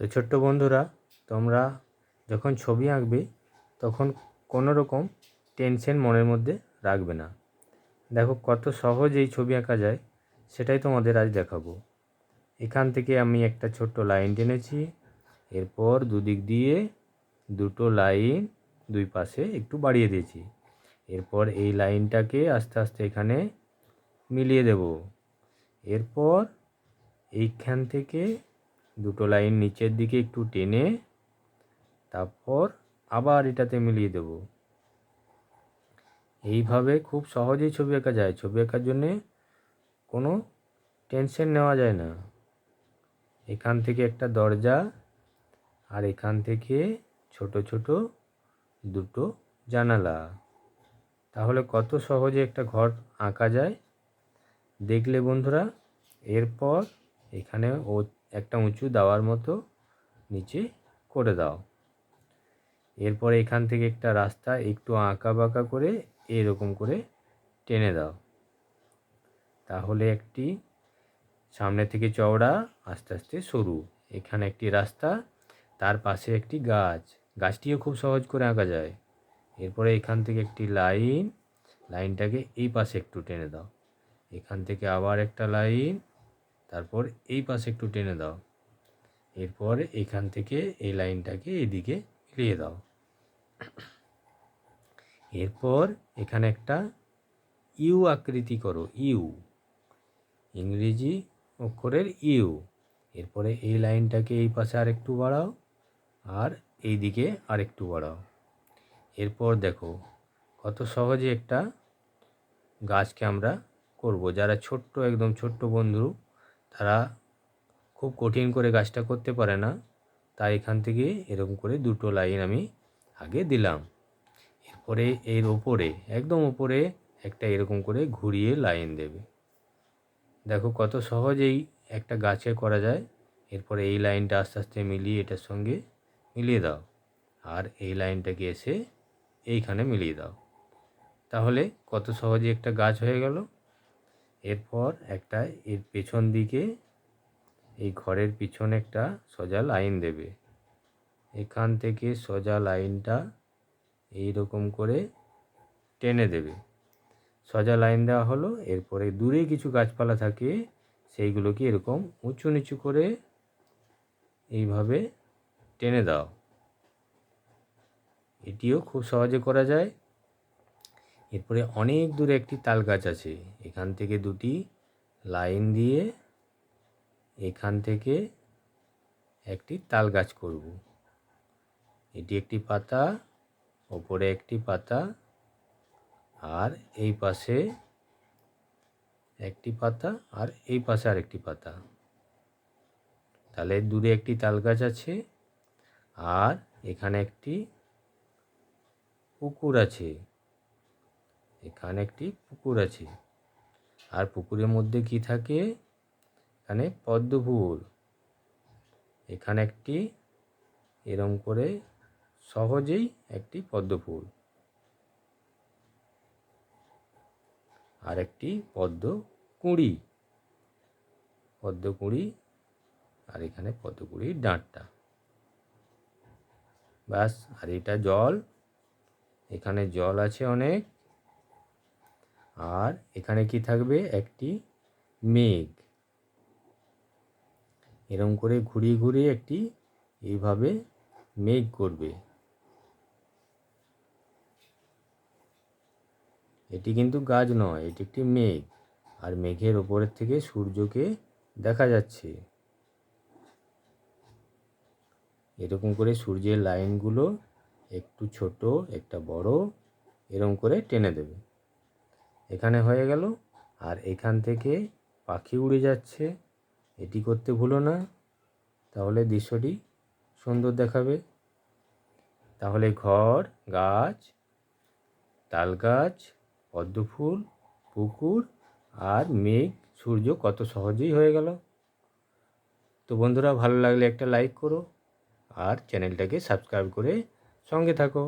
তো ছোট্ট বন্ধুরা, তোমরা যখন ছবি আঁকবে, তখন কোনো রকম টেনশন মনের মধ্যে রাখবে না। দেখো কত সহজ এই ছবি আঁকা যায়, সেটাই তোমাদের আজ দেখাবো। এখান থেকে আমি একটা ছোট্ট লাইন টেনেছি, এরপর দুদিক দিয়ে দুটো লাইন দুই পাশে একটু বাড়িয়ে দিয়েছি। এরপর এই লাইনটাকে আস্তে আস্তে এখানে মিলিয়ে দেব। এরপর এইখান থেকে দুটো লাইন নিচের দিকে একটু টেনে তারপর আবার এটাতে মিলিয়ে দেব। এইভাবে খুব সহজেই ছবি আঁকা যায়। ছবি আঁকার জন্যে কোনো টেনশন নেওয়া যায় না। এখান থেকে একটা দরজা আর এখান থেকে ছোট ছোট দুটো জানালা। তাহলে কত সহজে একটা ঘর আঁকা যায়। দেখলে বন্ধুরা, এরপর এখানে ও একটা উঁচু দেওয়ার মতো নিচে করে দাও। এরপর এখান থেকে একটা রাস্তা একটু আঁকা বাঁকা করে এরকম করে টেনে দাও। তাহলে একটি সামনে থেকে চওড়া আস্তে আস্তে সরু। এখানে একটি রাস্তা, তার পাশে একটি গাছ। গাছটিও খুব সহজ করে আঁকা যায়। এরপরে এখান থেকে একটি লাইন, লাইনটাকে এই পাশে একটু টেনে দাও। এখান থেকে আবার একটা লাইন তারপর এই পাশে একটু টেনে দাও। এরপর এখান থেকে এই লাইনটাকে এদিকে মিলিয়ে দাও। এরপর এখানে একটা ইউ আকৃতি করো, ইউ। ইংরেজি অক্ষরের ইউ। এরপরে এই লাইনটাকে এই পাশে আরেকটু বাড়াও আর এই দিকে আরেকটু বাড়াও। এরপর দেখো কত সহজে একটা গাছকে আমরা করব। যারা ছোট্ট, একদম ছোট্ট বন্ধু তারা খুব কঠিন করে গাছটা করতে পারে না। তাই এখান থেকে এরকম করে দুটো লাইন আমি আগে দিলাম। এরপরে এর ওপরে, একদম ওপরে একটা এরকম করে ঘুরিয়ে লাইন দেবে। দেখো কত সহজেই একটা গাছে করা যায়। এরপরে এই লাইনটা আস্তে আস্তে মিলিয়ে এটার সঙ্গে মিলিয়ে দাও। আর এই লাইনটাকে এসে এইখানে মিলিয়ে দাও। তাহলে কত সহজে একটা গাছ হয়ে গেল। এরপর একটা এর পেছন দিকে, এই ঘরের পিছনে একটা সোজা লাইন দেবে। এখান থেকে সোজা লাইনটা এই রকম করে টেনে দেবে। সোজা লাইন দেওয়া হলো, এরপরে দূরে কিছু গাছপালা থাকে, সেইগুলোকে এরকম উঁচু নিচু করে এইভাবে টেনে দাও। এটিও খুব সহজে করা যায়। এরপরে অনেক দূরে একটি তাল গাছ আছে। এখান থেকে দুটি লাইন দিয়ে এখান থেকে একটি তাল গাছ করব। এটি একটি পাতা, ওপরে একটি পাতা, আর এই পাশে একটি পাতা, আর এই পাশে আর একটি পাতা। তাহলে দূরে একটি তাল গাছ আছে, আর এখানে একটি পুকুর আছে। এখানে একটি পুকুর আছে। আর পুকুরের মধ্যে কি থাকে? এখানে পদ্ম ফুল এখানে একটি এরম করে সহজেই একটি পদ্ম ফুল আর একটি পদ্ম কুঁড়ি পদ্ম কুঁড়ি আর এখানে পদ্ম কুঁড়ির ডাঁটটা ব্যাস, আর এটা জল। এখানে জল আছে অনেক। আর এখানে কি থাকবে? একটি মেঘ। এরম করে ঘুরিয়ে ঘুরিয়ে একটি এইভাবে মেঘ করবে। এটি কিন্তু গাছ নয়, এটি একটি মেঘ। আর মেঘের ওপরের থেকে সূর্যকে দেখা যাচ্ছে। এরকম করে সূর্যের লাইনগুলো একটু ছোট, একটা বড় এরকম করে টেনে দেবে। এখানে হয়ে গেল। আর এখান থেকে পাখি উড়ে যাচ্ছে। এটি করতে ভুলো না। তাহলে দৃশ্যটি সুন্দর দেখাবে। তাহলে ঘর, গাছ, তাল গাছ, পদ্ম ফুল, পুকুর আর মেঘ, সূর্য কত সহজেই হয়ে গেল। তো বন্ধুরা, ভালো লাগলে একটা লাইক করো আর চ্যানেলটাকে সাবস্ক্রাইব করে সঙ্গে থাকো।